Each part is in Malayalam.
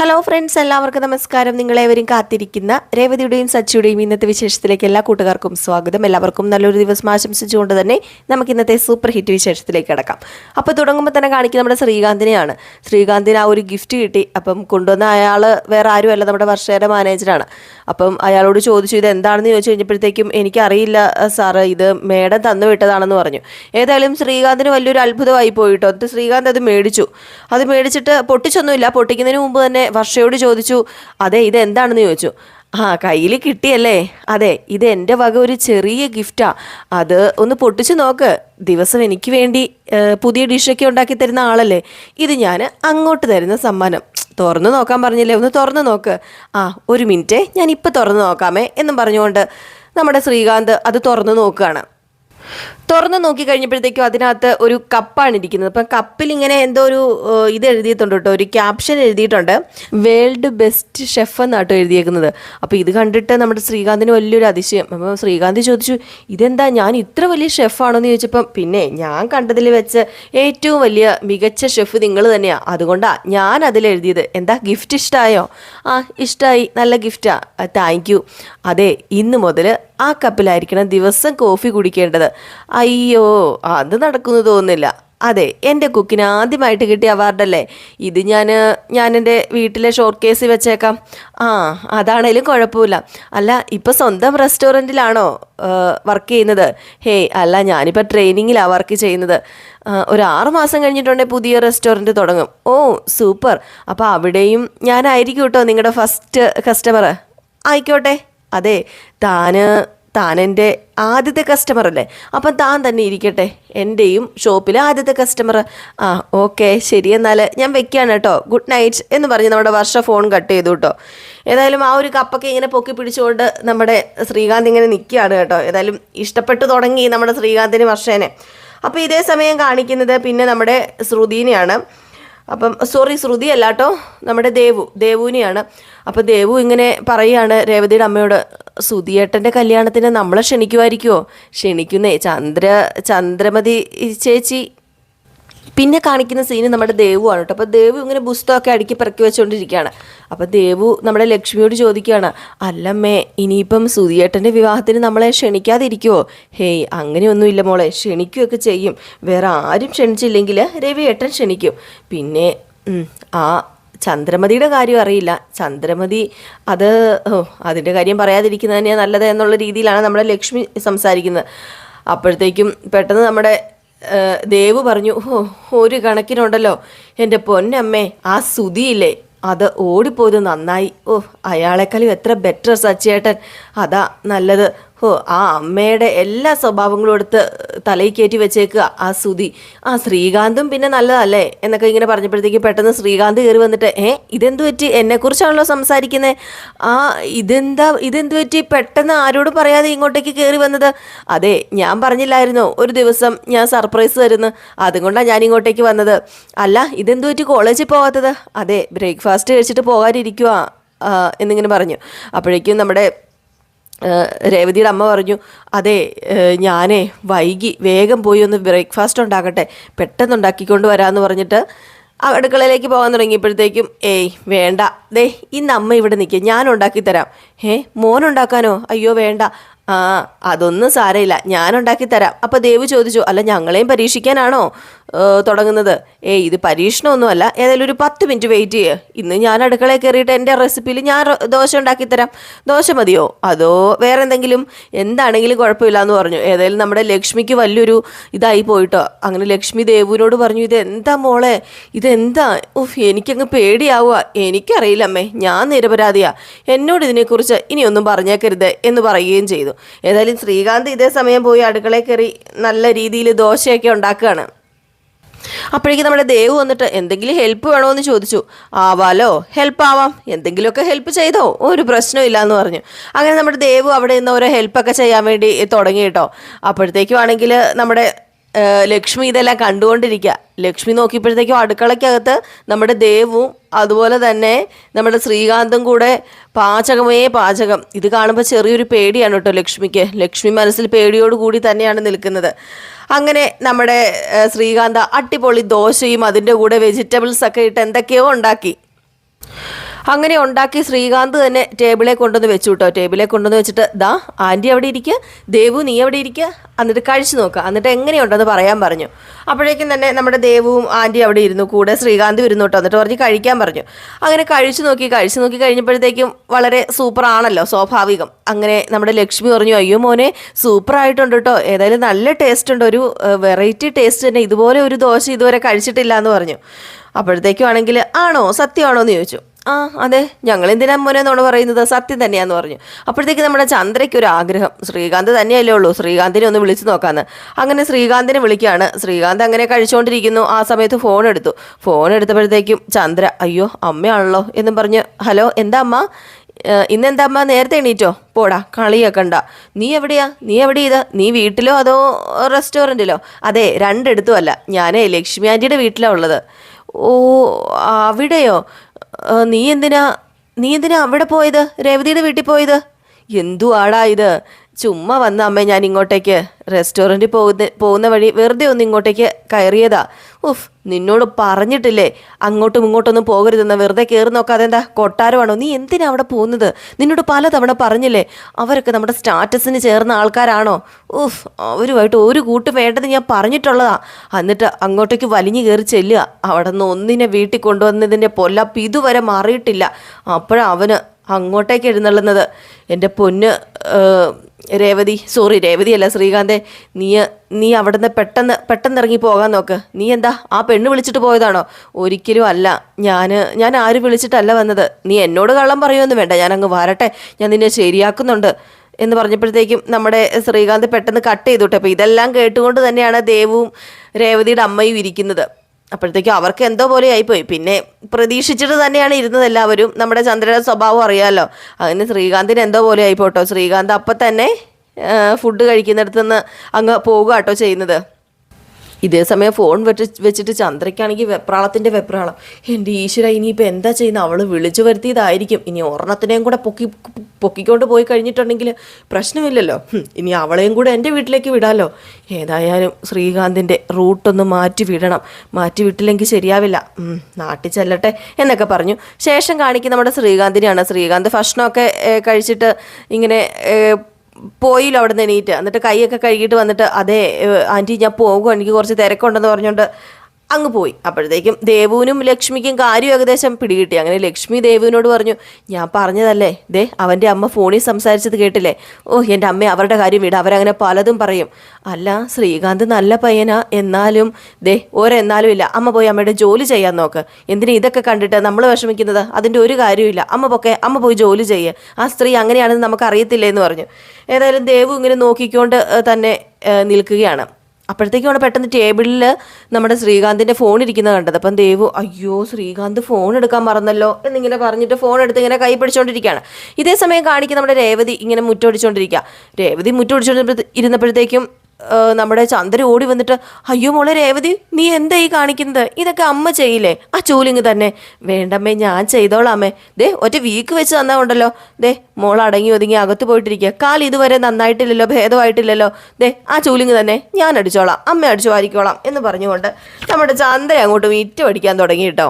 ഹലോ ഫ്രണ്ട്സ് എല്ലാവർക്കും നമസ്കാരം. നിങ്ങളേവരും കാത്തിരിക്കുന്ന രേവതിയുടെയും സച്ചിയുടെയും ഇന്നത്തെ വിശേഷത്തിലേക്ക് എല്ലാ കൂട്ടുകാർക്കും സ്വാഗതം. എല്ലാവർക്കും നല്ലൊരു ദിവസം ആശംസിച്ചുകൊണ്ട് തന്നെ നമുക്ക് ഇന്നത്തെ സൂപ്പർ ഹിറ്റ് വിശേഷത്തിലേക്ക് കിടക്കാം. അപ്പോൾ തുടങ്ങുമ്പോൾ തന്നെ കാണിക്കുന്ന നമ്മുടെ ശ്രീകാന്തിനെയാണ്. ശ്രീകാന്തിന് ആ ഒരു ഗിഫ്റ്റ് കിട്ടി. അപ്പം കൊണ്ടുവന്ന അയാൾ വേറെ ആരുമല്ല നമ്മുടെ വർഷയുടെ മാനേജറാണ് അപ്പം അയാളോട് ചോദിച്ചു ഇത് എന്താണെന്ന് ചോദിച്ചു കഴിഞ്ഞപ്പോഴത്തേക്കും എനിക്കറിയില്ല സാറ് ഇത് മേഡം തന്നു വിട്ടതാണെന്ന് പറഞ്ഞു. ഏതായാലും ശ്രീകാന്തിന് വലിയൊരു അത്ഭുതമായി പോയിട്ടോ? എന്നിട്ട് ശ്രീകാന്ത് അത് മേടിച്ചു. അത് മേടിച്ചിട്ട് പൊട്ടിച്ചൊന്നുമില്ല. പൊട്ടിക്കുന്നതിന് മുമ്പ് തന്നെ വർഷയോട് ചോദിച്ചു അതെ ഇതെന്താണെന്ന് ചോദിച്ചു. ആ കയ്യിൽ കിട്ടിയല്ലേ? അതെ ഇത് എന്റെ വക ഒരു ചെറിയ ഗിഫ്റ്റാ. അത് ഒന്ന് പൊട്ടിച്ചു നോക്ക്. ദിവസം എനിക്ക് വേണ്ടി പുതിയ ഡിഷൊക്കെ ഉണ്ടാക്കി തരുന്ന ആളല്ലേ? ഇത് ഞാൻ അങ്ങോട്ട് തരുന്ന സമ്മാനം. തുറന്നു നോക്കാൻ പറഞ്ഞില്ലേ? ഒന്ന് തുറന്നു നോക്ക്. ആ ഒരു മിനിറ്റേ ഞാൻ ഇപ്പം തുറന്നു നോക്കാമേ എന്നും പറഞ്ഞുകൊണ്ട് നമ്മുടെ ശ്രീകാന്ത് അത് തുറന്നു നോക്കുകയാണ്. തുറന്നു നോക്കി കഴിഞ്ഞപ്പോഴത്തേക്കും അതിനകത്ത് ഒരു കപ്പാണ് ഇരിക്കുന്നത്. അപ്പം കപ്പിൽ ഇങ്ങനെ എന്തോ ഒരു ഇത് എഴുതിയിട്ടുണ്ട് കേട്ടോ. ഒരു ക്യാപ്ഷൻ എഴുതിയിട്ടുണ്ട്. വേൾഡ് ബെസ്റ്റ് ഷെഫ് എന്നാട്ടോ എഴുതിയേക്കുന്നത്. അപ്പോൾ ഇത് കണ്ടിട്ട് നമ്മുടെ ശ്രീകാന്തിന് വലിയൊരു അതിശയം. അപ്പോൾ ശ്രീകാന്ത് ചോദിച്ചു ഇതെന്താ? ഞാൻ ഇത്ര വലിയ ഷെഫാണോ എന്ന് ചോദിച്ചപ്പം പിന്നെ ഞാൻ കണ്ടതിൽ വെച്ച് ഏറ്റവും വലിയ മികച്ച ഷെഫ് നിങ്ങൾ തന്നെയാണ് അതുകൊണ്ടാണ് ഞാൻ അതിൽ എഴുതിയത്. എന്താ? ഗിഫ്റ്റ് ഇഷ്ടമായോ ആ ഇഷ്ടമായി നല്ല ഗിഫ്റ്റാണ് താങ്ക് യു. അതെ ഇന്ന് മുതൽ ആ കപ്പിലായിരിക്കണം ദിവസം കോഫി കുടിക്കേണ്ടത്. അയ്യോ അത് നടക്കുന്നു തോന്നുന്നില്ല. അതെ എന്റെ കുക്കിന് ആദ്യമായിട്ട് കിട്ടിയ അവാർഡല്ലേ ഇത് ഞാൻ ഞാൻ എന്റെ വീട്ടിലെ ഷോർട്ട് കേസിൽ വെച്ചേക്കാം. ആ അതാണേലും കുഴപ്പമില്ല. അല്ല ഇപ്പം സ്വന്തം റെസ്റ്റോറന്റിലാണോ വർക്ക് ചെയ്യുന്നത്? ഹേയ് അല്ല ഞാനിപ്പോൾ ട്രെയിനിങ്ങിലാണ് വർക്ക് ചെയ്യുന്നത്. ഒരു ആറ് മാസം കഴിഞ്ഞിട്ടുണ്ടെങ്കിൽ പുതിയ റെസ്റ്റോറന്റ് തുടങ്ങും. Oh super. അപ്പോൾ അവിടെയും ഞാനായിരിക്കും കേട്ടോ നിങ്ങളുടെ ഫസ്റ്റ് കസ്റ്റമർ ആയിക്കോട്ടെ. അതെ താന് താൻ എന്റെ ആദ്യത്തെ കസ്റ്റമർ അല്ലേ? അപ്പം താൻ തന്നെ ഇരിക്കട്ടെ. എന്റെയും ഷോപ്പിലെ ആദ്യത്തെ കസ്റ്റമർ ആ ഓക്കെ ശരി എന്നാൽ ഞാൻ വെക്കുകയാണ് കേട്ടോ. ഗുഡ് നൈറ്റ് എന്ന് പറഞ്ഞ് നമ്മുടെ വർഷ ഫോൺ കട്ട് ചെയ്തു കേട്ടോ. ഏതായാലും ആ ഒരു കപ്പൊക്കെ ഇങ്ങനെ പൊക്കി പിടിച്ചുകൊണ്ട് നമ്മുടെ ശ്രീകാന്ത് ഇങ്ങനെ നിൽക്കുകയാണ് കേട്ടോ. ഏതായാലും ഇഷ്ടപ്പെട്ടു തുടങ്ങി നമ്മുടെ ശ്രീകാന്തിന് വർഷേനെ. അപ്പോൾ ഇതേ സമയം കാണിക്കുന്നത് പിന്നെ നമ്മുടെ ശ്രുതിനെയാണ്. അപ്പം സോറി ശ്രുതി അല്ല കേട്ടോ നമ്മുടെ ദേവു ദേവുവിനെയാണ്. അപ്പം ദേവു ഇങ്ങനെ പറയുകയാണ് രേവതിയുടെ അമ്മയോട് സുധിയേട്ടന്റെ കല്യാണത്തിന് നമ്മളെ ക്ഷണിക്കുമായിരിക്കുമോ ക്ഷണിക്കുന്നേ ചന്ദ്ര ചന്ദ്രമതി ചേച്ചി പിന്നെ കാണിക്കുന്ന സീന് നമ്മുടെ ദേവു ആണ് കേട്ടോ. അപ്പോൾ ദേവു ഇങ്ങനെ പുസ്തകമൊക്കെ അടുക്കി പിറക്കി വെച്ചുകൊണ്ടിരിക്കുകയാണ് അപ്പോൾ ദേവു നമ്മുടെ ലക്ഷ്മിയോട് ചോദിക്കുകയാണ് അല്ലമ്മേ ഇനിയിപ്പം സുധിയേട്ടന്റെ വിവാഹത്തിന് നമ്മളെ ക്ഷണിക്കാതിരിക്കുമോ ഹേയ് അങ്ങനെയൊന്നുമില്ല മോളെ ക്ഷണിക്കുകയൊക്കെ ചെയ്യും. വേറെ ആരും ക്ഷണിച്ചില്ലെങ്കിൽ രവിയേട്ടൻ ക്ഷണിക്കും. പിന്നെ ആ ചന്ദ്രമതിയുടെ കാര്യം അറിയില്ല. ചന്ദ്രമതി അത് അതിന്റെ കാര്യം പറയാതിരിക്കുന്നത് തന്നെയാണ് നല്ലത് എന്നുള്ള രീതിയിലാണ് നമ്മുടെ ലക്ഷ്മി സംസാരിക്കുന്നത്. അപ്പോഴത്തേക്കും പെട്ടെന്ന് നമ്മുടെ ദേവ് പറഞ്ഞു ഒരു കണക്കിനുണ്ടല്ലോ. എന്റെ പൊന്നമ്മേ ആ സുതിയില്ലേ അത് ഓടിപ്പോയത് നന്നായി. ഓ അയാളെക്കാളും എത്ര ബെറ്റർ സച്ചേട്ടൻ അതാ നല്ലത്. ഓ ആ അമ്മയുടെ എല്ലാ സ്വഭാവങ്ങളും എടുത്ത് തലയിൽ കയറ്റി വെച്ചേക്കുക ആ സുതി ആ ശ്രീകാന്തും പിന്നെ നല്ലതല്ലേ? എന്നൊക്കെ ഇങ്ങനെ പറഞ്ഞപ്പോഴത്തേക്ക് പെട്ടെന്ന് ശ്രീകാന്ത് കയറി വന്നിട്ട് ഏ ഇതെന്ത് പറ്റി? എന്നെക്കുറിച്ചാണല്ലോ സംസാരിക്കുന്നത് ആ ഇതെന്താ ഇതെന്ത് പറ്റി? പെട്ടെന്ന് ആരോട് പറയാതെ ഇങ്ങോട്ടേക്ക് കയറി വന്നത്? അതെ ഞാൻ പറഞ്ഞില്ലായിരുന്നോ. ഒരു ദിവസം ഞാൻ സർപ്രൈസ് തരുന്നു. അതുകൊണ്ടാണ് ഞാൻ ഇങ്ങോട്ടേക്ക് വന്നത്. അല്ല ഇതെന്ത് പറ്റി? കോളേജിൽ പോകാത്തത് അതെ ബ്രേക്ക്ഫാസ്റ്റ് കഴിച്ചിട്ട് പോകാനിരിക്കുക എന്നിങ്ങനെ പറഞ്ഞു. അപ്പോഴേക്കും നമ്മുടെ രേവതിയുടെ അമ്മ പറഞ്ഞു അതെ ഞാനേ വൈകി വേഗം പോയി ഒന്ന് ബ്രേക്ക്ഫാസ്റ്റ് ഉണ്ടാക്കട്ടെ പെട്ടെന്ന് ഉണ്ടാക്കിക്കൊണ്ട് വരാമെന്ന് പറഞ്ഞിട്ട് അടുക്കളയിലേക്ക് പോകാൻ തുടങ്ങിയപ്പോഴത്തേക്കും ഏയ് വേണ്ട. ദേ ഇന്ന് അമ്മ ഇവിടെ നിൽക്കുക ഞാൻ ഉണ്ടാക്കി തരാം. ഏ മോൻ ഉണ്ടാക്കാനോ? അയ്യോ വേണ്ട. ആ അതൊന്നും സാരമില്ല ഞാൻ ഉണ്ടാക്കി തരാം. അപ്പോൾ ദേവ് ചോദിച്ചു അല്ല ഞങ്ങളെയും പരീക്ഷിക്കാനാണോ? തുടങ്ങുന്നത്. ഏയ് ഇത് പരീക്ഷണമൊന്നുമല്ല. ഏതായാലും ഒരു പത്ത് മിനിറ്റ് വെയിറ്റ് ചെയ്യുക ഇന്ന് ഞാൻ അടുക്കളയിൽ കയറിയിട്ട് എന്റെ റെസിപ്പിയിൽ ഞാൻ ദോശ ഉണ്ടാക്കി തരാം. ദോശ മതിയോ? അതോ വേറെ എന്തെങ്കിലും? എന്താണെങ്കിലും കുഴപ്പമില്ല എന്ന് പറഞ്ഞു. ഏതായാലും നമ്മുടെ ലക്ഷ്മിക്ക് വലിയൊരു ഇതായി പോയിട്ടോ. അങ്ങനെ ലക്ഷ്മി ദേവുവിനോട് പറഞ്ഞു ഇത് എന്താ മോളെ? ഇതെന്താ? ഉഫ് എനിക്കങ്ങ് പേടിയാവുക. എനിക്കറിയില്ല അമ്മേ ഞാൻ നിരപരാധിയാ. എന്നോട് ഇതിനെക്കുറിച്ച് ഇനിയൊന്നും പറഞ്ഞേക്കരുത് എന്ന് പറയുകയും ചെയ്തു. ഏതായാലും ശ്രീകാന്ത് ഇതേ സമയം പോയി അടുക്കളയിൽ കയറി നല്ല രീതിയിൽ ദോശയൊക്കെ ഉണ്ടാക്കുകയാണ്. അപ്പോഴേക്കും നമ്മുടെ ദേവ് വന്നിട്ട് എന്തെങ്കിലും ഹെൽപ്പ് വേണോ എന്ന് ചോദിച്ചു. ആവാലോ? ഹെൽപ്പ് ആവാം. എന്തെങ്കിലുമൊക്കെ ഹെൽപ്പ് ചെയ്തോ? ഒരു പ്രശ്നമില്ല എന്ന് പറഞ്ഞു. അങ്ങനെ നമ്മുടെ ദേവ് അവിടെ നിന്ന് ഓരോ ഹെൽപ്പൊക്കെ ചെയ്യാൻ വേണ്ടി തുടങ്ങി കേട്ടോ. അപ്പോഴത്തേക്കും ആണെങ്കിൽ നമ്മുടെ ലക്ഷ്മി ഇതെല്ലാം കണ്ടുകൊണ്ടിരിക്കുക. ലക്ഷ്മി നോക്കിയപ്പോഴത്തേക്കും അടുക്കളയ്ക്കകത്ത് നമ്മുടെ ദേവും അതുപോലെ തന്നെ നമ്മുടെ ശ്രീകാന്തും കൂടെ പാചകമേ പാചകം. ഇത് കാണുമ്പോൾ ചെറിയൊരു പേടിയാണ് കേട്ടോ ലക്ഷ്മിക്ക്. ലക്ഷ്മി മനസ്സിൽ പേടിയോടുകൂടി തന്നെയാണ് നിൽക്കുന്നത്. അങ്ങനെ നമ്മുടെ ശ്രീകാന്ത അടിപൊളി ദോശയും അതിന്റെ കൂടെ വെജിറ്റബിൾസ് ഒക്കെ ഇട്ട് എന്തൊക്കെയോ ഉണ്ടാക്കി. അങ്ങനെ ഉണ്ടാക്കി ശ്രീകാന്ത് തന്നെ ടേബിളെ കൊണ്ടുവന്ന് വെച്ചു കേട്ടോ ടേബിളെ കൊണ്ടുവന്ന് വെച്ചിട്ട് ദാ ആന്റി അവിടെ ഇരിക്കുക ദേവു നീ അവിടെ ഇരിക്കുക എന്നിട്ട് കഴിച്ചു നോക്കുക എന്നിട്ട് എങ്ങനെയുണ്ടെന്ന് പറയാൻ പറഞ്ഞു. അപ്പോഴേക്കും തന്നെ നമ്മുടെ ദേവുവും ആന്റി അവിടെ ഇരുന്നു. കൂടെ ശ്രീകാന്ത് ഇരുന്നു കേട്ടോ എന്നിട്ട് പറഞ്ഞ് കഴിക്കാൻ പറഞ്ഞു. അങ്ങനെ കഴിച്ചു നോക്കി കഴിച്ചു നോക്കി കഴിഞ്ഞപ്പോഴത്തേക്കും വളരെ സൂപ്പർ ആണല്ലോ സ്വാഭാവികം. അങ്ങനെ നമ്മുടെ ലക്ഷ്മി പറഞ്ഞു അയ്യോ മോനെ സൂപ്പർ ആയിട്ടുണ്ട് കേട്ടോ ഏതായാലും നല്ല ടേസ്റ്റ് ഉണ്ട്. ഒരു വെറൈറ്റി ടേസ്റ്റ് തന്നെ. ഇതുപോലെ ഒരു ദോശ ഇതുവരെ കഴിച്ചിട്ടില്ല എന്ന് പറഞ്ഞു. അപ്പോഴത്തേക്കും ആണെങ്കിൽ ആണോ? സത്യമാണോ? എന്ന് ചോദിച്ചു. ആ അതെ. ഞങ്ങൾ എന്തിനാ മോനെ എന്നോട് പറയുന്നത്? സത്യം തന്നെയാന്ന് പറഞ്ഞു. അപ്പോഴത്തേക്ക് നമ്മുടെ ചന്ദ്രയ്ക്ക് ഒരു ആഗ്രഹം ശ്രീകാന്ത് തന്നെയല്ലേ ഉള്ളൂ. ശ്രീകാന്തിനെ ഒന്ന് വിളിച്ചു നോക്കാന്ന്. അങ്ങനെ ശ്രീകാന്തിനെ വിളിക്കുകയാണ്. ശ്രീകാന്ത് അങ്ങനെ കഴിച്ചുകൊണ്ടിരിക്കുന്നു ആ സമയത്ത് ഫോൺ എടുത്തു. ഫോൺ എടുത്തപ്പോഴത്തേക്കും ചന്ദ്ര അയ്യോ അമ്മയാണല്ലോ എന്നും പറഞ്ഞ് ഹലോ എന്താ അമ്മ? ഇന്നെന്താ അമ്മ? നേരത്തെ എണീറ്റോ? പോടാ കളിയാക്കണ്ട നീ എവിടെയാ? നീ എവിടെ ഇത്? നീ വീട്ടിലോ അതോ റെസ്റ്റോറന്റിലോ അതെ രണ്ടിടത്തും അല്ല. ഞാനേ ലക്ഷ്മി ആന്റിയുടെ വീട്ടിലാണ് ഉള്ളത്. ഓ അവിടെയോ? നീ എന്തിനാ നീ എന്തിനാ അവിടെ പോയത്? രേവതിയുടെ വീട്ടിൽ പോയത്? എന്തു ആടാ ഇത്? ചുമ്മാ വന്ന അമ്മേ ഞാൻ ഇങ്ങോട്ടേക്ക് റെസ്റ്റോറന്റിൽ പോകുന്ന പോകുന്ന വഴി വെറുതെ ഒന്ന് ഇങ്ങോട്ടേക്ക് കയറിയതാ. ഉഫ് നിന്നോട് പറഞ്ഞിട്ടില്ലേ? അങ്ങോട്ടും ഇങ്ങോട്ടൊന്നും പോകരുതെന്ന് വെറുതെ കയറി നോക്കാതെ എന്താ കൊട്ടാരമാണോ? നീ എന്തിനാ അവിടെ പോകുന്നത്? നിന്നോട് പലതവണ പറഞ്ഞില്ലേ? അവരൊക്കെ നമ്മുടെ സ്റ്റാറ്റസിന് ചേർന്ന ആൾക്കാരാണോ? ഉഫ് അവരുമായിട്ട് ഒരു കൂട്ട് വേണ്ടെന്ന് ഞാൻ പറഞ്ഞിട്ടുള്ളതാ. എന്നിട്ട് അങ്ങോട്ടേക്ക് വലിഞ്ഞു കയറി ചെല്ലുക. അവിടെ നിന്ന് ഒന്നിനെ വീട്ടിൽ കൊണ്ടുവന്നതിന്റെ പൊല്ലപ്പ് ഇതുവരെ മാറിയിട്ടില്ല. അപ്പോഴവന് അങ്ങോട്ടേക്ക് എഴുന്നള്ളുന്നത്. എന്റെ പൊന്ന് രേവതി സോറി രേവതി അല്ല ശ്രീകാന്തെ നീ നീ അവിടുന്ന് പെട്ടെന്ന് പെട്ടെന്ന് ഇറങ്ങി പോകാൻ നോക്ക്. നീ എന്താ ആ പെണ്ണ് വിളിച്ചിട്ട് പോയതാണോ? ഒരിക്കലും അല്ല. ഞാൻ ഞാൻ ആരും വിളിച്ചിട്ടല്ല വന്നത്? നീ എന്നോട് കള്ളം പറയുമെന്ന് വേണ്ട. ഞാൻ അങ്ങ് വരട്ടെ. ഞാൻ നിന്നെ ശരിയാക്കുന്നുണ്ട്. എന്ന് പറഞ്ഞപ്പോഴത്തേക്കും നമ്മുടെ ശ്രീകാന്ത് പെട്ടെന്ന് കട്ട് ചെയ്തു കേട്ടോ അപ്പോൾ ഇതെല്ലാം കേട്ടുകൊണ്ട് തന്നെയാണ് ദേവും രേവതിയുടെ അമ്മയും ഇരിക്കുന്നത്. അപ്പോഴത്തേക്കും അവർക്ക് എന്തോ പോലെ ആയിപ്പോയി. പിന്നെ പ്രതീക്ഷിച്ചിട്ട് തന്നെയാണ് ഇരുന്നത് എല്ലാവരും. നമ്മുടെ ചന്ദ്രയുടെ സ്വഭാവം അറിയാമല്ലോ അതിന് ശ്രീകാന്തിന് എന്തോ പോലെ ആയിപ്പോട്ടോ. ശ്രീകാന്ത് അപ്പം തന്നെ ഫുഡ് കഴിക്കുന്നിടത്തുനിന്ന് അങ്ങ് പോകുക കേട്ടോ ചെയ്യുന്നത്. ഇതേ സമയം ഫോൺ വെച്ച് വെച്ചിട്ട് ചന്ദ്രയ്ക്കാണെങ്കിൽ വെപ്രാളത്തിന്റെ വെപ്രാളം. എന്റെ ഈശ്വര ഇനിയിപ്പോൾ എന്താ ചെയ്യുന്നത് അവൾ വിളിച്ചു വരുത്തിയതായിരിക്കും. ഇനി ഒരെണ്ണത്തിനെയും കൂടെ പൊക്കി പൊക്കിക്കൊണ്ട് പോയി കഴിഞ്ഞിട്ടുണ്ടെങ്കിൽ പ്രശ്നമില്ലല്ലോ. ഇനി അവളെയും കൂടെ എന്റെ വീട്ടിലേക്ക് വിടാമല്ലോ ഏതായാലും ശ്രീകാന്തിന്റെ റൂട്ടൊന്ന് മാറ്റി വിടണം. മാറ്റി വിട്ടില്ലെങ്കിൽ ശരിയാവില്ല. നാട്ടിൽ ചെല്ലട്ടെ എന്നൊക്കെ പറഞ്ഞു. ശേഷം കാണിക്കുന്ന നമ്മുടെ ശ്രീകാന്തിനെയാണ്. ശ്രീകാന്ത് ഭക്ഷണമൊക്കെ കഴിച്ചിട്ട് ഇങ്ങനെ പോയില്ലോ അവിടെ നിന്ന് എണീറ്റ്. എന്നിട്ട് കൈയൊക്കെ കഴുകിയിട്ട് വന്നിട്ട് അതെ ആന്റി ഞാൻ പോകും. എനിക്ക് കുറച്ച് തിരക്കുണ്ടെന്ന് പറഞ്ഞുകൊണ്ട് അങ്ങ് പോയി. അപ്പോഴത്തേക്കും ദേവുവിനും ലക്ഷ്മിക്കും കാര്യം ഏകദേശം പിടികിട്ടി. അങ്ങനെ ലക്ഷ്മി ദേവുവിനോട് പറഞ്ഞു ഞാൻ പറഞ്ഞതല്ലേ? ദേ അവന്റെ അമ്മ ഫോണിൽ സംസാരിച്ചത് കേട്ടില്ലേ? ഓ എന്റെ അമ്മ അവരുടെ കാര്യം വിട. അവരങ്ങനെ പലതും പറയും. അല്ല ശ്രീകാന്ത് നല്ല പയ്യനാ. എന്നാലും ദേ ഓരെന്നാലും ഇല്ല. അമ്മ പോയി അമ്മയുടെ ജോലി ചെയ്യാൻ നോക്ക്. എന്തിനാ ഇതൊക്കെ കണ്ടിട്ട് നമ്മൾ വിഷമിക്കുന്നത്? അതിന്റെ ഒരു കാര്യമില്ല അമ്മ പൊക്കെ അമ്മ പോയി ജോലി ചെയ്യുക ആ സ്ത്രീ അങ്ങനെയാണെന്ന് നമുക്ക് അറിയത്തില്ലേ എന്ന് പറഞ്ഞു. ഏതായാലും ദേവു ഇങ്ങനെ നോക്കിക്കൊണ്ട് തന്നെ ഏഹ്, നിൽക്കുകയാണ് അവിടെ പെട്ടെന്ന് ടേബിളിൽ നമ്മുടെ ശ്രീകാന്തിന്റെ ഫോൺ ഇരിക്കുന്നത് കണ്ടത്. അപ്പം ദേവു അയ്യോ ശ്രീകാന്ത് ഫോൺ എടുക്കാൻ മറന്നല്ലോ എന്നിങ്ങനെ പറഞ്ഞിട്ട് ഫോൺ എടുത്ത് ഇങ്ങനെ കൈ പിടിച്ചുകൊണ്ടിരിക്കുകയാണ് ഇതേ സമയം കാണിക്കുന്ന നമ്മുടെ രേവതി ഇങ്ങനെ മുറ്റോടിച്ചുകൊണ്ടിരിക്കുക രേവതി മുറ്റോടിച്ചുകൊണ്ട് ഇരുന്നപ്പോഴത്തേക്കും ഏഹ്, നമ്മുടെ ചന്ദ്ര ഓടി വന്നിട്ട് അയ്യോ മോളെ രേവതി നീ എന്താ ഈ കാണിക്കുന്നത്? ഇതൊക്കെ അമ്മ ചെയ്യില്ലേ? ആ ചൂലിങ് തന്നെ. വേണ്ടമ്മേ ഞാൻ ചെയ്തോളാമേ. ദേ ഒറ്റ വീക്ക് വെച്ച് തന്നാ ഉണ്ടല്ലോ. ദേ മോൾ അടങ്ങി ഒതുങ്ങി അകത്ത് പോയിട്ടിരിക്കുക. കാൽ ഇതുവരെ നന്നായിട്ടില്ലല്ലോ ഭേദമായിട്ടില്ലല്ലോ. ദേ ആ ചൂലിങ് തന്നെ ഞാൻ അടിച്ചോളാം അമ്മ അടിച്ചു വാരിക്കോളാം എന്ന് പറഞ്ഞുകൊണ്ട് നമ്മുടെ ചന്ദ്ര അങ്ങോട്ട് മിറ്റം അടിക്കാൻ തുടങ്ങി കേട്ടോ.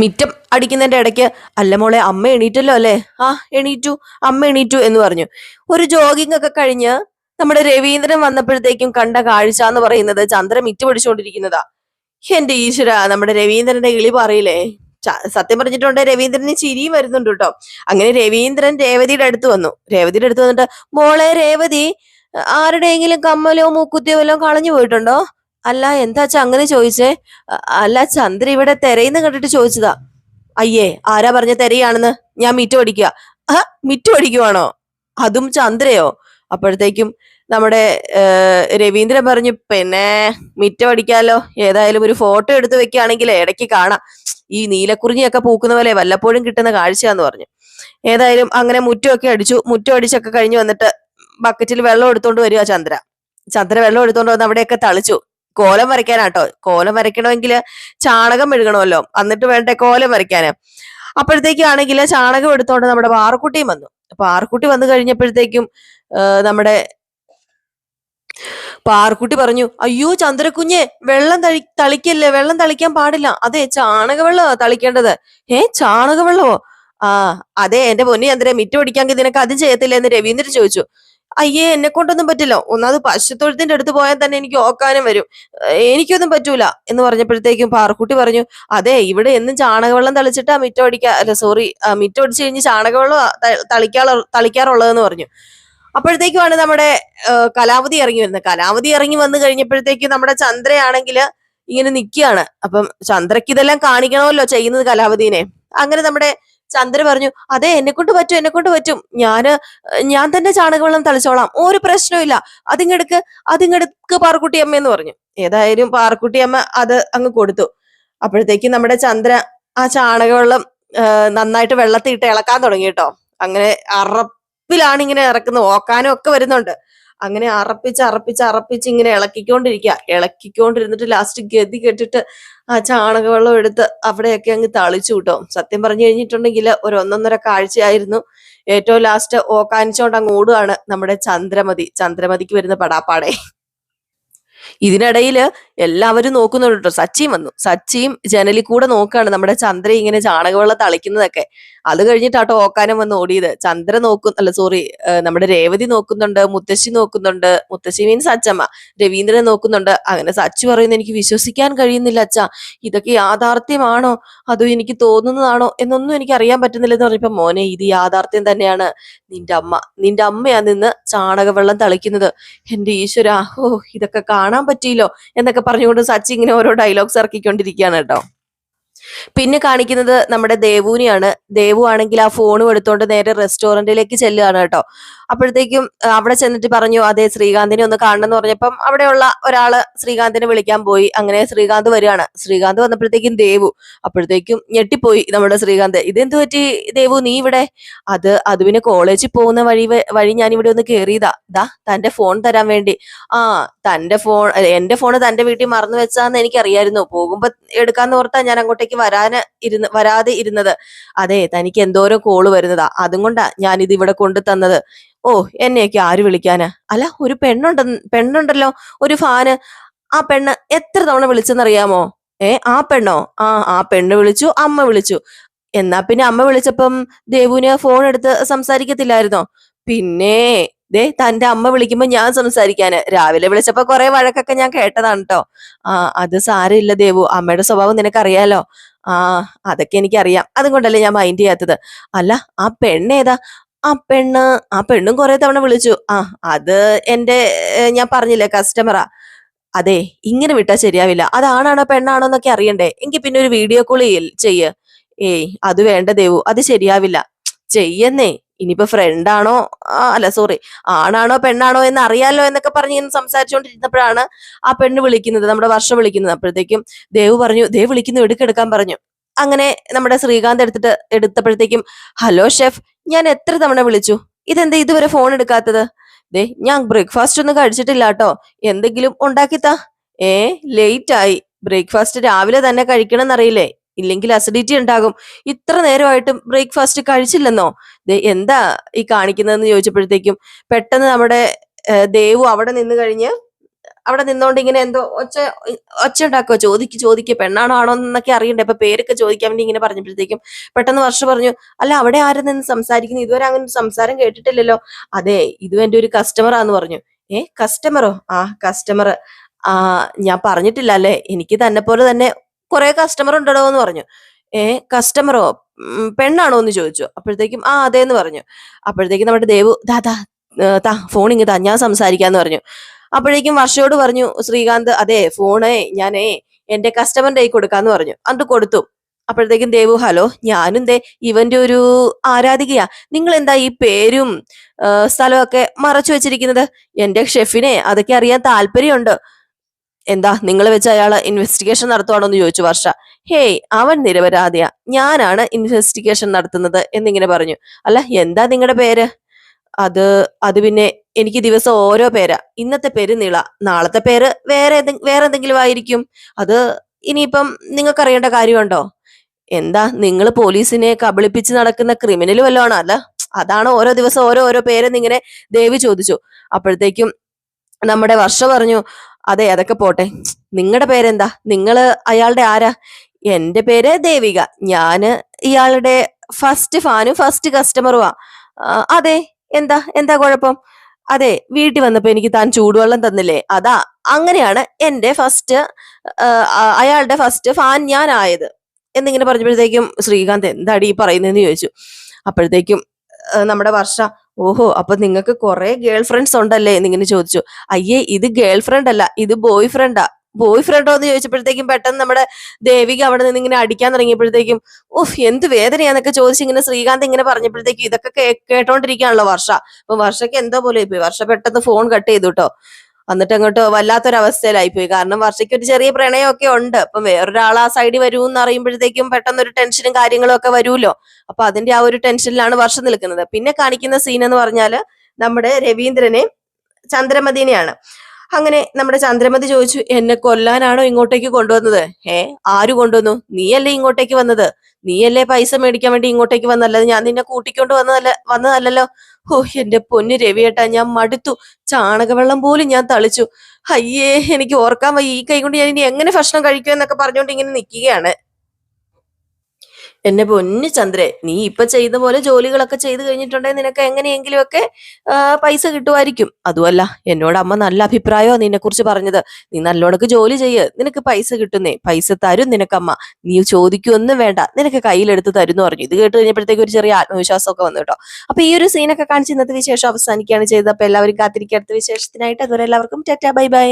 മിറ്റം അടിക്കുന്നതിന്റെ ഇടയ്ക്ക് അല്ല മോളെ അമ്മ എണീറ്റല്ലോ അല്ലേ? ആ എണീറ്റു അമ്മ എണീറ്റു എന്ന് പറഞ്ഞു. ഒരു ജോഗിംഗ് ഒക്കെ കഴിഞ്ഞ് നമ്മുടെ രവീന്ദ്രൻ വന്നപ്പോഴത്തേക്കും കണ്ട കാഴ്ച എന്ന് പറയുന്നത് ചന്ദ്രൻ മിറ്റ് പിടിച്ചുകൊണ്ടിരിക്കുന്നതാ എന്റെ ഈശ്വര നമ്മുടെ രവീന്ദ്രന്റെ കിളി പറയില്ലേ സത്യം പറഞ്ഞിട്ടുണ്ട് രവീന്ദ്രന് ചിരിയും വരുന്നുണ്ട് കേട്ടോ. അങ്ങനെ രവീന്ദ്രൻ രേവതിയുടെ അടുത്ത് വന്നു. രേവതിയുടെ അടുത്ത് വന്നിട്ട് മോളെ രേവതി ആരുടെയെങ്കിലും കമ്മലോ മൂക്കുത്തിയോ വല്ലോ കളഞ്ഞു പോയിട്ടുണ്ടോ? അല്ല എന്താ അങ്ങനെ ചോദിച്ചേ? അല്ല ചന്ദ്ര ഇവിടെ തെരയിന്ന് കണ്ടിട്ട് ചോദിച്ചതാ. അയ്യേ ആരാ പറഞ്ഞ തെരയാണെന്ന്? ഞാൻ മിറ്റ് പഠിക്കുക ആ മിറ്റ് പഠിക്കുവാണോ അതും ചന്ദ്രയോ? അപ്പോഴത്തേക്കും നമ്മുടെ രവീന്ദ്രൻ പറഞ്ഞു പിന്നെ മിറ്റ പഠിക്കാലോ. ഏതായാലും ഒരു ഫോട്ടോ എടുത്ത് വെക്കുകയാണെങ്കിൽ ഇടയ്ക്ക് കാണാം. ഈ നീലക്കുറിഞ്ഞിയൊക്കെ പൂക്കുന്ന പോലെ വല്ലപ്പോഴും കിട്ടുന്ന കാഴ്ചയാന്ന് പറഞ്ഞു. ഏതായാലും അങ്ങനെ മുറ്റമൊക്കെ അടിച്ചു. മുറ്റം അടിച്ചൊക്കെ കഴിഞ്ഞ് വന്നിട്ട് ബക്കറ്റിൽ വെള്ളം എടുത്തോണ്ട് വരിക ചന്ദ്ര. ചന്ദ്ര വെള്ളം എടുത്തോണ്ട് വന്ന് അവിടെയൊക്കെ തളിച്ചു. കോലം വരയ്ക്കാനാട്ടോ. കോലം വരയ്ക്കണമെങ്കിൽ ചാണകം മെഴുകണമല്ലോ. എന്നിട്ട് വേണ്ടേ കോലം വരയ്ക്കാന് അപ്പോഴത്തേക്കാണെങ്കിൽ ചാണകം എടുത്തോണ്ട് നമ്മുടെ പാറക്കുട്ടിയും വന്നു. പാറക്കുട്ടി വന്നു കഴിഞ്ഞപ്പോഴത്തേക്കും നമ്മുടെ പാർക്കുട്ടി പറഞ്ഞു അയ്യോ ചന്ദ്രക്കുഞ്ഞെ വെള്ളം തളി തളിക്കല്ലേ? വെള്ളം തളിക്കാൻ പാടില്ല. അതെ ചാണകവെള്ളമാ തളിക്കേണ്ടത്. ഏ ചാണകവെള്ളമോ? ആ അതെ എന്റെ പൊന്നി ചന്ദ്രെ മിറ്റം അടിക്കാമെങ്കിൽ നിനക്ക് അത് ചെയ്യത്തില്ല? എന്ന് രവീന്ദ്രൻ ചോദിച്ചു. അയ്യേ എന്നെ കൊണ്ടൊന്നും പറ്റില്ല. ഒന്നാമത് പശുത്തൊഴുത്തിന്റെ അടുത്ത് പോയാൽ തന്നെ എനിക്ക് ഓക്കാനും വരും. എനിക്കൊന്നും പറ്റൂല. എന്ന് പറഞ്ഞപ്പോഴത്തേക്കും പാറക്കുട്ടി പറഞ്ഞു അതെ ഇവിടെ എന്നും ചാണകവെള്ളം തളിച്ചിട്ടാ മിറ്റം അടിക്കാ അല്ല സോറി മിറ്റം അടിച്ചു കഴിഞ്ഞ് ചാണകവെള്ളം തളിക്കാ തളിക്കാറുള്ളതെന്ന് പറഞ്ഞു. അപ്പോഴത്തേക്കുമാണ് നമ്മുടെ കലാവധി ഇറങ്ങി വരുന്നത്. കലാവതി ഇറങ്ങി വന്നു കഴിഞ്ഞപ്പോഴത്തേക്കും നമ്മുടെ ചന്ദ്രയാണെങ്കിൽ ഇങ്ങനെ നിൽക്കുകയാണ്. അപ്പം ചന്ദ്രയ്ക്ക് ഇതെല്ലാം കാണിക്കണമല്ലോ ചെയ്യുന്നത് കലാവതിനെ. അങ്ങനെ നമ്മുടെ ചന്ദ്ര പറഞ്ഞു അതെ എന്നെ കൊണ്ട് പറ്റും എന്നെ കൊണ്ട് പറ്റും. ഞാൻ ഞാൻ തന്നെ ചാണകവെള്ളം തളിച്ചോളാം. ഒരു പ്രശ്നവുമില്ല അതിങ്ങെടുക്ക് അതിങ്ങെടുക്ക് പാറക്കുട്ടി അമ്മ എന്ന് പറഞ്ഞു. ഏതായാലും പാറക്കുട്ടി അമ്മ അത് അങ്ങ് കൊടുത്തു. അപ്പോഴത്തേക്കും നമ്മുടെ ചന്ദ്ര ആ ചാണകവെള്ളം നന്നായിട്ട് വെള്ളത്തിൽ ഇട്ട് ഇളക്കാൻ തുടങ്ങി കേട്ടോ. അങ്ങനെ അറപ്പിലാണ് ഇങ്ങനെ ഇറക്കുന്നത് ഓക്കാനും ഒക്കെ വരുന്നുണ്ട്. അങ്ങനെ അറപ്പിച്ച് അറപ്പിച്ച് അറപ്പിച്ച് ഇങ്ങനെ ഇളക്കിക്കൊണ്ടിരിക്കുക ഇളക്കിക്കൊണ്ടിരുന്നിട്ട് ലാസ്റ്റ് ഗതി കെട്ടിട്ട് ആ ചാണകവെള്ളം എടുത്ത് അവിടെയൊക്കെ അങ്ങ് തളിച്ചു കിട്ടോ സത്യം പറഞ്ഞു കഴിഞ്ഞിട്ടുണ്ടെങ്കിൽ ഒരു ഒന്നൊന്നര കാഴ്ചയായിരുന്നു. ഏറ്റവും ലാസ്റ്റ് ഓക്കാനിച്ചോണ്ട് അങ്ങ് ഓടുകയാണ് നമ്മുടെ ചന്ദ്രമതി. ചന്ദ്രമതിക്ക് വരുന്ന പടാപ്പാടെ. ഇതിനിടയിൽ എല്ലാവരും നോക്കുന്നുണ്ട്? കേട്ടോ സച്ചിയും വന്നു. സച്ചിയും ജനലിൽ കൂടെ നോക്കുകയാണ് നമ്മുടെ ചന്ദ്ര ഇങ്ങനെ ചാണകവെള്ളം തളിക്കുന്നതൊക്കെ. അത് കഴിഞ്ഞിട്ടാട്ടോ ഓക്കാനം വന്ന് ഓടിയത്. ചന്ദ്ര നോക്കും അല്ല സോറി നമ്മുടെ രേവതി നോക്കുന്നുണ്ട് മുത്തശ്ശി നോക്കുന്നുണ്ട് മുത്തശ്ശി മീൻസ് അച്ചമ്മ. രവീന്ദ്രൻ നോക്കുന്നുണ്ട്. അങ്ങനെ സച്ചു പറയുന്നത് എനിക്ക് വിശ്വസിക്കാൻ കഴിയുന്നില്ല അച്ഛ. ഇതൊക്കെ യാഥാർത്ഥ്യമാണോ? അതോ എനിക്ക് തോന്നുന്നതാണോ? എന്നൊന്നും എനിക്ക് അറിയാൻ പറ്റുന്നില്ലെന്ന് പറഞ്ഞപ്പോ മോനെ ഇത് യാഥാർത്ഥ്യം തന്നെയാണ്. നിന്റെ അമ്മ നിന്റെ അമ്മയാ നിന്ന് ചാണകവെള്ളം തളിക്കുന്നത്. എന്റെ ഈശ്വര ഓ ഇതൊക്കെ കാണാൻ പറ്റിയില്ലോ എന്നൊക്കെ പറഞ്ഞുകൊണ്ട് സച്ചി ഇങ്ങനെ ഓരോ ഡയലോഗ്സ് ഇറക്കിക്കൊണ്ടിരിക്കുകയാണ് കേട്ടോ. പിന്നെ കാണിക്കുന്നത് നമ്മുടെ ദേവുവിനെയാണ് ദേവു ആണെങ്കിൽ ആ ഫോണും എടുത്തോണ്ട് നേരെ റെസ്റ്റോറന്റിലേക്ക് ചെല്ലുകയാണ് കേട്ടോ. അപ്പോഴത്തേക്കും അവിടെ ചെന്നിട്ട് പറഞ്ഞു അതെ ശ്രീകാന്തിനെ ഒന്ന് കാണണം എന്ന് പറഞ്ഞപ്പം അവിടെയുള്ള ഒരാൾ ശ്രീകാന്തിനെ വിളിക്കാൻ പോയി. അങ്ങനെ ശ്രീകാന്ത് വരികയാണ്. ശ്രീകാന്ത് വന്നപ്പോഴത്തേക്കും ദേവു അപ്പോഴത്തേക്കും ഞെട്ടിപ്പോയി നമ്മുടെ ശ്രീകാന്ത്. ഇതെന്ത് പറ്റി ദേവു നീ ഇവിടെ? അത് അത് പിന്നെ കോളേജിൽ പോകുന്ന വഴി വഴി ഞാൻ ഇവിടെ ഒന്ന് കയറിയതാ ദാ തന്റെ ഫോൺ തരാൻ വേണ്ടി. ആ തന്റെ ഫോൺ എന്റെ ഫോൺ തന്റെ വീട്ടിൽ മറന്നു വെച്ചാന്ന് എനിക്കറിയായിരുന്നു. പോകുമ്പോ എടുക്കാന്ന് ഓർത്താ ഞാൻ അങ്ങോട്ടേക്ക് വരാന് ഇരുന്ന് വരാതെ ഇരുന്നത്. അതെ തനിക്ക് എന്തോരം കോൾ വരുന്നതാ. അതും കൊണ്ടാ ഞാൻ ഇത് ഇവിടെ കൊണ്ടു തന്നത്. ഓ എന്നെയൊക്കെ ആര് വിളിക്കാന്? അല്ല ഒരു പെണ്ണുണ്ട പെണ്ണുണ്ടല്ലോ ഒരു ഫാന്. ആ പെണ്ണ് എത്ര തവണ വിളിച്ചെന്നറിയാമോ? ഏ ആ പെണ്ണോ? ആ ആ പെണ്ണ് വിളിച്ചു അമ്മ വിളിച്ചു. എന്നാ പിന്നെ അമ്മ വിളിച്ചപ്പം ദേവുവിന് ഫോൺ എടുത്ത് സംസാരിക്കത്തില്ലായിരുന്നോ? പിന്നെ ദേ തന്റെ അമ്മ വിളിക്കുമ്പോ ഞാൻ സംസാരിക്കാന്. രാവിലെ വിളിച്ചപ്പോ കുറെ വഴക്കൊക്കെ ഞാൻ കേട്ടതാണ് കേട്ടോ ആ അത് സാരമില്ല ദേവു. അമ്മയുടെ സ്വഭാവം നിനക്കറിയാലോ? ആ അതൊക്കെ എനിക്കറിയാം. അതും കൊണ്ടല്ലേ ഞാൻ മൈൻഡ് ചെയ്യാത്തത്. അല്ല ആ പെണ്ണേതാ? ആ പെണ്ണ് ആ പെണ്ണും കുറെ തവണ വിളിച്ചു. ആ അത് എന്റെ ഞാൻ പറഞ്ഞില്ലേ കസ്റ്റമറാ അതെ ഇങ്ങനെ വിട്ടാ ശരിയാവില്ല. അതാണാണോ പെണ്ണാണോ എന്നൊക്കെ അറിയണ്ടേ. എങ്കിൽ പിന്നെ ഒരു വീഡിയോ കോൾ ചെയ്യ്. ഏയ് അത് വേണ്ട ദേവു. അത് ശരിയാവില്ല. ചെയ്യെന്നേ. ഇനിയിപ്പോ ഫ്രണ്ടാണോ അല്ല സോറി ആണാണോ പെണ്ണാണോ എന്ന് അറിയാലോ എന്നൊക്കെ പറഞ്ഞ് ഇങ്ങനെ സംസാരിച്ചുകൊണ്ടിരുന്നപ്പോഴാണ് ആ പെണ്ണ് വിളിക്കുന്നത് നമ്മുടെ വർഷം വിളിക്കുന്നത്. അപ്പോഴത്തേക്കും ദേവ് പറഞ്ഞു ദേവ് വിളിക്കുന്നു എടുക്കെടുക്കാൻ പറഞ്ഞു. അങ്ങനെ നമ്മുടെ ശ്രീകാന്ത് എടുത്തിട്ട് എടുത്തപ്പോഴത്തേക്കും ഹലോ ഷെഫ് ഞാൻ എത്ര തവണ വിളിച്ചു? ഇതെന്താ ഇതുവരെ ഫോൺ എടുക്കാത്തത്? ദേ ഞാൻ ബ്രേക്ക്ഫാസ്റ്റ് ഒന്നും കഴിച്ചിട്ടില്ല കേട്ടോ എന്തെങ്കിലും ഉണ്ടാക്കിത്താ. ഏ ലേറ്റ് ആയി. ബ്രേക്ക്ഫാസ്റ്റ് രാവിലെ തന്നെ കഴിക്കണം എന്നറിയില്ലേ ഇല്ലെങ്കിൽ അസിഡിറ്റി ഉണ്ടാകും. ഇത്ര നേരമായിട്ടും ബ്രേക്ക്ഫാസ്റ്റ് കഴിച്ചില്ലെന്നോ? എന്താ ഈ കാണിക്കുന്നതെന്ന് ചോദിച്ചപ്പോഴത്തേക്കും പെട്ടെന്ന് നമ്മുടെ ദേവു അവിടെ നിന്ന് കഴിഞ്ഞ് അവിടെ നിന്നോണ്ട് ഇങ്ങനെ എന്തോ ഒച്ച ഒച്ച ഉണ്ടാക്കോ ചോദിക്ക് ചോദിക്ക് പെണ്ണാണോ ആണോ എന്നൊക്കെ അറിയണ്ടേ. അപ്പൊ പേരൊക്കെ ചോദിക്കാൻ വേണ്ടി ഇങ്ങനെ പറഞ്ഞപ്പോഴത്തേക്കും പെട്ടെന്ന് വർഷ പറഞ്ഞു അല്ല അവിടെ ആരും നിന്ന് സംസാരിക്കുന്നു? ഇതുവരെ അങ്ങനെ സംസാരം കേട്ടിട്ടില്ലല്ലോ. അതെ ഇതും എന്റെ ഒരു കസ്റ്റമറാന്ന് പറഞ്ഞു. ഏ കസ്റ്റമറോ ആ കസ്റ്റമർ ആ ഞാൻ പറഞ്ഞിട്ടില്ല അല്ലേ? എനിക്ക് തന്നെ പോലെ തന്നെ കുറെ കസ്റ്റമർ ഉണ്ടോ എന്ന് പറഞ്ഞു. ഏ കസ്റ്റമറോ പെണ്ണാണോ? എന്ന് ചോദിച്ചു. അപ്പോഴത്തേക്കും ആ അതെ എന്ന് പറഞ്ഞു. അപ്പോഴത്തേക്കും നമ്മുടെ ദേവു ദാ ദാ താ ഫോൺ താ ഞാൻ സംസാരിക്കാന്ന് പറഞ്ഞു. അപ്പോഴേക്കും വർഷയോട് പറഞ്ഞു ശ്രീകാന്ത് അതെ ഫോണേ ഞാനേ എന്റെ കസ്റ്റമറിന്റെ കൈ കൊടുക്കാന്ന് പറഞ്ഞു. അത് കൊടുത്തു. അപ്പോഴത്തേക്കും ദേവു ഹലോ ഞാനും ദേ ഇവന്റെ ഒരു ആരാധികയാ. നിങ്ങൾ എന്താ ഈ പേരും സ്ഥലമൊക്കെ മറച്ചു വെച്ചിരിക്കുന്നത്? എന്റെ ഷെഫിനെ അതൊക്കെ അറിയാൻ താല്പര്യമുണ്ട്. എന്താ നിങ്ങൾ വെച്ച് അയാൾ ഇൻവെസ്റ്റിഗേഷൻ നടത്തുവാണോ എന്ന് ചോദിച്ചു വർഷ. ഹേയ് അവൻ നിരപരാധിയാ. ഞാനാണ് ഇൻവെസ്റ്റിഗേഷൻ നടത്തുന്നത് എന്നിങ്ങനെ പറഞ്ഞു. അല്ല എന്താ നിങ്ങളുടെ പേര്? അത് അത് പിന്നെ എനിക്ക് ദിവസം ഓരോ പേരാ. ഇന്നത്തെ പേര് നീള. നാളത്തെ പേര് വേറെ വേറെ എന്തെങ്കിലും ആയിരിക്കും. അത് ഇനിയിപ്പം നിങ്ങൾക്ക് അറിയേണ്ട കാര്യമുണ്ടോ? എന്താ നിങ്ങൾ പോലീസിനെ കബളിപ്പിച്ച് നടക്കുന്ന ക്രിമിനൽ വല്ലതാണോ അല്ല അതാണ് ഓരോ ദിവസം ഓരോ ഓരോ പേരെന്നിങ്ങനെ ദേവി ചോദിച്ചു. അപ്പോഴത്തേക്കും നമ്മുടെ വർഷ പറഞ്ഞു അതെ അതൊക്കെ പോട്ടെ. നിങ്ങളുടെ പേരെന്താ? നിങ്ങൾ അയാളുടെ ആരാ? എന്റെ പേര് ദേവിക. ഞാൻ ഇയാളുടെ ഫസ്റ്റ് ഫാനും ഫസ്റ്റ് കസ്റ്റമറുമാ അതെ എന്താ? എന്താ കുഴപ്പം? അതെ വീട്ടിൽ വന്നപ്പോ എനിക്ക് താൻ ചൂടുവെള്ളം തന്നില്ലേ? അതാ അങ്ങനെയാണ് എന്റെ ഫസ്റ്റ് അയാളുടെ ഫസ്റ്റ് ഫാൻ ഞാനായത്. എന്നിങ്ങനെ പറഞ്ഞപ്പോഴത്തേക്കും ശ്രീകാന്ത് എന്താടി പറയുന്നതെന്ന് ചോദിച്ചു. അപ്പോഴത്തേക്കും നമ്മുടെ വർഷ ഓഹോ അപ്പൊ നിങ്ങൾക്ക് കുറെ ഗേൾ ഫ്രണ്ട്സ് ഉണ്ടല്ലേ എന്നിങ്ങനെ ചോദിച്ചു. അയ്യേ ഇത് ഗേൾ ഫ്രണ്ട് അല്ല ഇത് ബോയ് ഫ്രണ്ടാ ബോയ് ഫ്രണ്ടോ എന്ന് ചോദിച്ചപ്പോഴത്തേക്കും പെട്ടെന്ന് നമ്മുടെ ദേവിക അവിടെ നിന്ന് ഇങ്ങനെ അടിക്കാൻ തുടങ്ങിയപ്പോഴത്തേക്കും ഓഹ് എന്ത് വേദനയാന്നൊക്കെ ചോദിച്ച് ഇങ്ങനെ ശ്രീകാന്ത് ഇങ്ങനെ പറഞ്ഞപ്പോഴത്തേക്കും ഇതൊക്കെ കേട്ടോണ്ടിരിക്കുകയാണല്ലോ വർഷ. അപ്പൊ വർഷയ്ക്ക് എന്തോ പോലെ പോയി. വർഷ പെട്ടെന്ന് ഫോൺ കട്ട് ചെയ്തു കേട്ടോ എന്നിട്ട് അങ്ങോട്ട് വല്ലാത്തൊരവസ്ഥയിലായി പോയി കാരണം വർഷയ്ക്ക് ഒരു ചെറിയ പ്രണയമൊക്കെ ഉണ്ട്. അപ്പം വേറൊരാൾ ആ സൈഡിൽ വരുമെന്ന് അറിയുമ്പോഴത്തേക്കും പെട്ടെന്ന് ഒരു ടെൻഷനും കാര്യങ്ങളും ഒക്കെ വരുമല്ലോ. അപ്പൊ അതിന്റെ ആ ഒരു ടെൻഷനിലാണ് വർഷം നിൽക്കുന്നത്. പിന്നെ കാണിക്കുന്ന സീൻ എന്ന് പറഞ്ഞാൽ നമ്മുടെ രവീന്ദ്രനെ ചന്ദ്രമതിനെയാണ്. അങ്ങനെ നമ്മുടെ ചന്ദ്രമതി ചോദിച്ചു എന്നെ കൊല്ലാനാണോ ഇങ്ങോട്ടേക്ക് കൊണ്ടുവന്നത്? ഏ ആര് കൊണ്ടുവന്നു? നീയല്ലേ ഇങ്ങോട്ടേക്ക് വന്നത്? നീയല്ലേ പൈസ മേടിക്കാൻ വേണ്ടി ഇങ്ങോട്ടേക്ക് വന്നല്ലത് ഞാൻ നിന്നെ കൂട്ടിക്കൊണ്ട് വന്നതല്ല വന്നതല്ലല്ലോ. ഓ എന്റെ പൊന്ന് രവിയേട്ടാ ഞാൻ മടുത്തു. ചാണകവെള്ളം പോലും ഞാൻ തളിച്ചു. അയ്യേ എനിക്ക് ഓർക്കാൻ വയ്യ. ഈ കൈ കൊണ്ട് ഞാൻ ഇനി എങ്ങനെ ഭക്ഷണം കഴിക്കുമെന്നൊക്കെ പറഞ്ഞുകൊണ്ട് ഇങ്ങനെ നിൽക്കുകയാണ്. എന്നെ പൊന്നു ചന്ദ്രേ നീ ഇപ്പൊ ചെയ്ത പോലെ ജോലികളൊക്കെ ചെയ്തു കഴിഞ്ഞിട്ടുണ്ടെങ്കിൽ നിനക്ക് എങ്ങനെയെങ്കിലും ഒക്കെ പൈസ കിട്ടുമായിരിക്കും. അതുമല്ല എന്നോട് അമ്മ നല്ല അഭിപ്രായമാണ് നിന്നെ കുറിച്ച് പറഞ്ഞത്. നീ നല്ലോണക്ക് ജോലി ചെയ്യ്. നിനക്ക് പൈസ കിട്ടുന്നേ. പൈസ തരും നിനക്കമ്മ. നീ ചോദിക്കൊന്നും വേണ്ട. നിനക്ക് കയ്യിലെടുത്ത് തരുന്നു പറഞ്ഞു. ഇത് കേട്ട് കഴിഞ്ഞപ്പോഴത്തേക്ക് ഒരു ചെറിയ ആത്മവിശ്വാസമൊക്കെ വന്നു കേട്ടോ. അപ്പൊ ഈ ഒരു സീനൊക്കെ കാണിച്ച് ഇന്നത്തെ വിശേഷം അവസാനിക്കുകയാണ് ചെയ്തത്. അപ്പൊ എല്ലാവരും കാത്തിരിക്കുക. അടുത്ത വിശേഷത്തിനായിട്ട് അതുവരെ എല്ലാവർക്കും ടാറ്റാ ബൈ ബൈ.